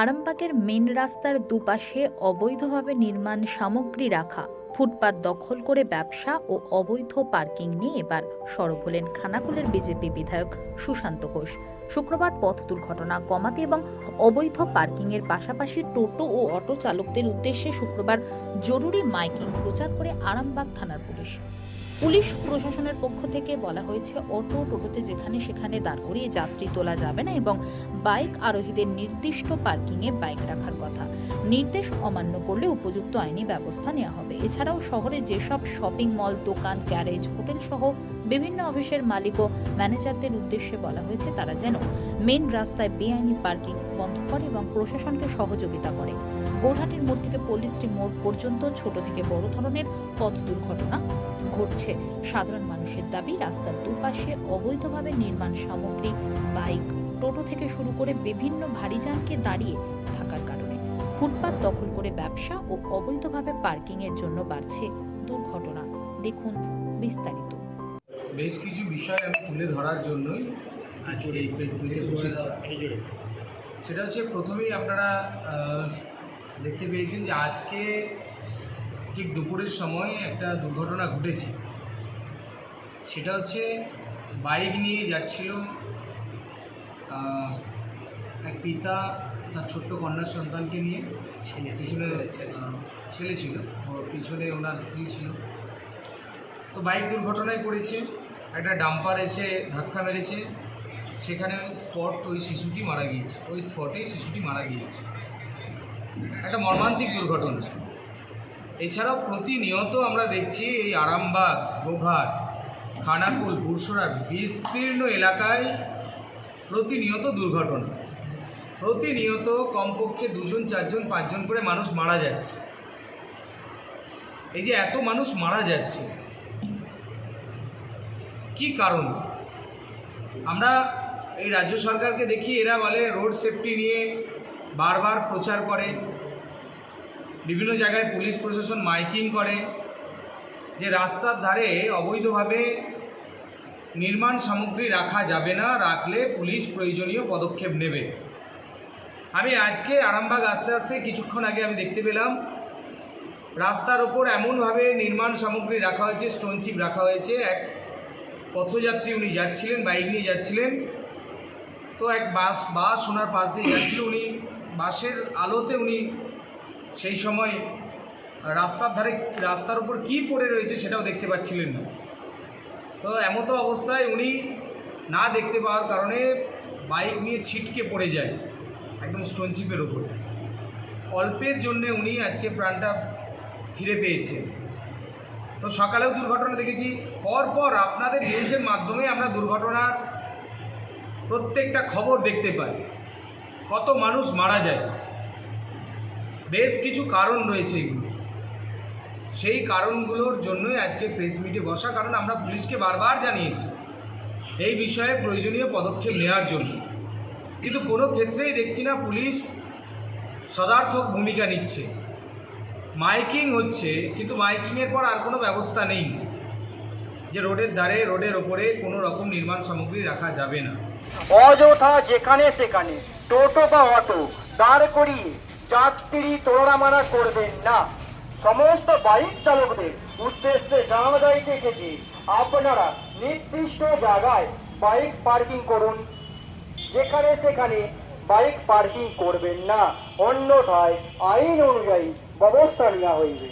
আরামবাগের মেন রাস্তার দুপাশে অবৈধভাবে নির্মাণ সামগ্রী রাখা। ফুটপাত দখল করে ব্যবসা ও অবৈধ পার্কিং নিয়ে এবার সরব হলেন খানাকুলের বিজেপি বিধায়ক সুশান্ত ঘোষ। শুক্রবার পথ দুর্ঘটনা কমাতে এবং অবৈধ পার্কিংয়ের পাশাপাশি টোটো ও অটো চালকদের উদ্দেশ্যে শুক্রবার জরুরি মাইকিং প্রচার করে আরামবাগ থানার পুলিশ। পুলিশ প্রশাসনের পক্ষ থেকে বলা হয়েছে, অটো টোটোতে যেখানে সেখানে দাঁড় করিয়ে যাত্রী তোলা যাবে না এবং বাইক আরোহীদের নির্দিষ্ট পার্কিংয়ে বাইক রাখার কথা। নির্দেশ অমান্য করলে উপযুক্ত আইনি ব্যবস্থা নেওয়া হবে। এছাড়াও শহরে যেসব শপিং মল, দোকান, গ্যারেজ, হোটেল সহ বিভিন্ন অফিসের মালিক ও ম্যানেজারদের উদ্দেশ্যে বলা হয়েছে, তারা যেন মেন রাস্তায় বেআইনি পার্কিং বন্ধ করে এবং প্রশাসনকে সহযোগিতা করে। গৌরহাটির মোড় থেকে পল্লিশ্রী মোড় পর্যন্ত ছোট থেকে বড় ধরনের পথ দুর্ঘটনা ঘটছে। সাধারণ মানুষের দাবি, রাস্তার দুপাশে অবৈধভাবে নির্মাণ সামগ্রী, বাইক, টোটো থেকে শুরু করে বিভিন্ন ভারী যানকে দাঁড়িয়ে ফুটপাত দখল করে ব্যবসা ও অবৈধভাবে পার্কিং এর জন্য বাড়ছে দুর্ঘটনা। দেখুন বিস্তারিত। বেশ কিছু বিষয় আমি তুলে ধরার জন্যই আজকে এই প্রেস মিটে বসেছি। সেটা হচ্ছে প্রথমেই আপনারা দেখতে পেয়েছেন যে আজকে ঠিক দুপুরের সময় একটা দুর্ঘটনা ঘটেছে। সেটা হচ্ছে বাইক নিয়ে যাচ্ছিল এক পিতা তার ছোট্ট কন্যা সন্তানকে নিয়ে ছেলে পিছনে ছেলে ছিল ওর পিছনে ওনার স্ত্রী ছিল। তো বাইক দুর্ঘটনায় পড়েছে। একটা ডাম্পার এসে ধাক্কা মেরেছে। সেখানে স্পট ওই শিশুটি মারা গিয়েছে। ওই স্পটে শিশুটি মারা গিয়েছে। একটা মর্মান্তিক দুর্ঘটনা। এছাড়াও প্রতিনিয়ত আমরা দেখছি এই আরামবাগ গোঘাট খানাকুল বুরসরা বিস্তীর্ণ এলাকায় প্রতিনিয়ত দুর্ঘটনা। প্রতিনিয়ত কমপক্ষে দুজন, চারজন, পাঁচজন করে মানুষ মারা যাচ্ছে। এই যে এত মানুষ মারা যাচ্ছে, কি কারণ? আমরা এই রাজ্য সরকারকে দেখি, এরা বলে রোড সেফটি নিয়ে বারবার প্রচার করে। বিভিন্ন জায়গায় পুলিশ প্রশাসন মাইকিং করে যে রাস্তার ধারে অবৈধভাবে নির্মাণ সামগ্রী রাখা যাবে না, রাখলে পুলিশ প্রয়োজনীয় পদক্ষেপ নেবে। আমি আজকে আরামবাগ আস্তে আস্তে কিছুক্ষণ আগে আমি দেখতে পেলাম, রাস্তার ওপর এমনভাবে নির্মাণ সামগ্রী রাখা হয়েছে স্টোন চিপ রাখা হয়েছে। এক পথযাত্রী উনি যাচ্ছিলেন বাইক নিয়ে যাচ্ছিলেন। তো এক বাস বাস ওনার পাশ দিয়ে যাচ্ছিল উনি। বাসের আলোতে উনি সেই সময় রাস্তার ধারে রাস্তার উপর কী পড়ে রয়েছে সেটাও দেখতে পাচ্ছিলেন না। তো এমতো অবস্থায় উনি না দেখতে পাওয়ার কারণে বাইক নিয়ে ছিটকে পড়ে যায়। একদম স্টোন চিপের ওপরে। অল্পের জন্যে উনি আজকে প্রাণটা ফিরে পেয়েছেন। তো সকালেও দুর্ঘটনা দেখেছি, পরপর আপনাদের নিউজের মাধ্যমে আমরা দুর্ঘটনার প্রত্যেকটা খবর দেখতে পাই। কত মানুষ মারা যায়। বেশ কিছু কারণ রয়েছে এগুলো। সেই কারণগুলোর জন্যই আজকে প্রেস মিটে বসা, কারণ আমরা পুলিশকে বারবার জানিয়েছি। এই বিষয়ে প্রয়োজনীয় পদক্ষেপ নেওয়ার জন্য। কিন্তু কোনো ক্ষেত্রেই দেখছি না পুলিশ সদার্থক ভূমিকা নিচ্ছে। মাইকিং হচ্ছে, কিন্তু মাইকিংয়ের পর আর কোনো ব্যবস্থা নেই যে রোডের ধারে, রোডের ওপরে কোনো রকম নির্মাণ সামগ্রী রাখা যাবে না। অযথা যেখানে সেখানে টোটো বা অটো দাঁড় করিয়ে যাত্রী তোলামারা করবেন না। সমস্ত বাইক চালকদের উদ্দেশ্যে জানানো যাইতে আপনারা নির্দিষ্ট জায়গায় বাইক পার্কিং করুন। যেখানে সেখানে বাইক পার্কিং করবেন না, অন্যথায় আইন অনুযায়ী ব্যবস্থা নেওয়া হইবে।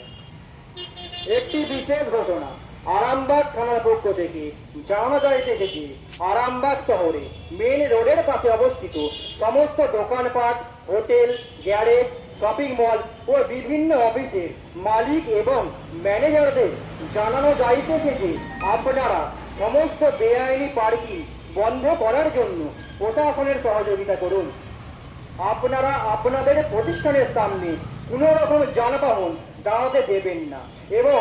একটি বিশেষ ঘটনা, আরামবাগ থানার পক্ষ থেকে জানা যাইতেছে যে আরামবাগ শহরে মেন রোডের পাশে অবস্থিত সমস্ত দোকানপাট, হোটেল, গ্যারেজ শপিং মল ও বিভিন্ন অফিসের মালিক এবং ম্যানেজারদের জানানো যাইতেছে যে আপনারা সমস্ত বেআইনি পার্কিং বন্ধ করার জন্য প্রশাসনের সহযোগিতা করুন। আপনারা আপনাদের প্রতিষ্ঠানের সামনে কোনো রকম যানবাহন দাঁড়াতে দেবেন না এবং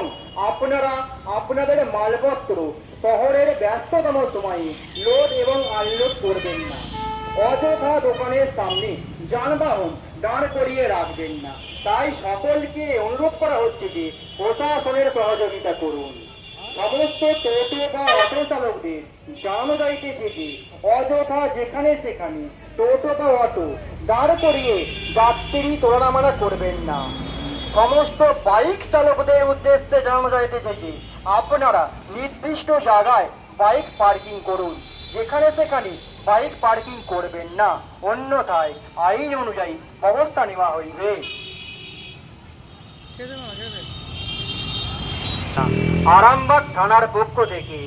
আপনারা আপনাদের মালপত্র শহরের ব্যস্ততম সময়ে লোড এবং আনলোড করবেন না। অযথা দোকানের সামনে যানবাহন দাঁড় করিয়ে রাখবেন না। তাই সকলকে অনুরোধ করা হচ্ছে যে প্রশাসনের সহযোগিতা করুন। সমস্ত টোটো বা অটো চালকদের জানানো যাইতেছে যে অযথা যেখানে সেখানে টোটো বা অটো দাঁড় করিয়ে যাত্রী তোলানামানা করবেন না। সমস্ত বাইক চালকদের উদ্দেশ্যে জানানো যাইতেছে যে আপনারা নির্দিষ্ট জায়গায় বাইক পার্কিং করুন যেখানে সেখানে বাইক পার্কিং করবেন না। অন্যথায় আইন অনুযায়ী ব্যবস্থা নেওয়া হইবে। আরামবাগ থানার পক্ষ থেকে।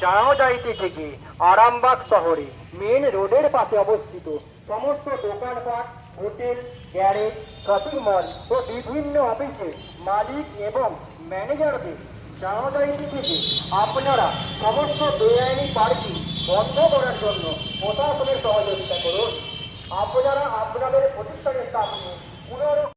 জানানো যাইতেছে যে আরামবাগ শহরে মেন রোডের পাশে অবস্থিত সমস্ত দোকানপাট হোটেল, গ্যারেজ শপিং মল ও বিভিন্ন অফিসে মালিক এবং ম্যানেজারদের জানানো যাইতেছে যে আপনারা সমস্ত বেআইনি পার্কিং বন্ধ করার জন্য প্রশাসনের সহযোগিতা করুন। আপনারা আপনাদের প্রতিষ্ঠানের সামনে পুনর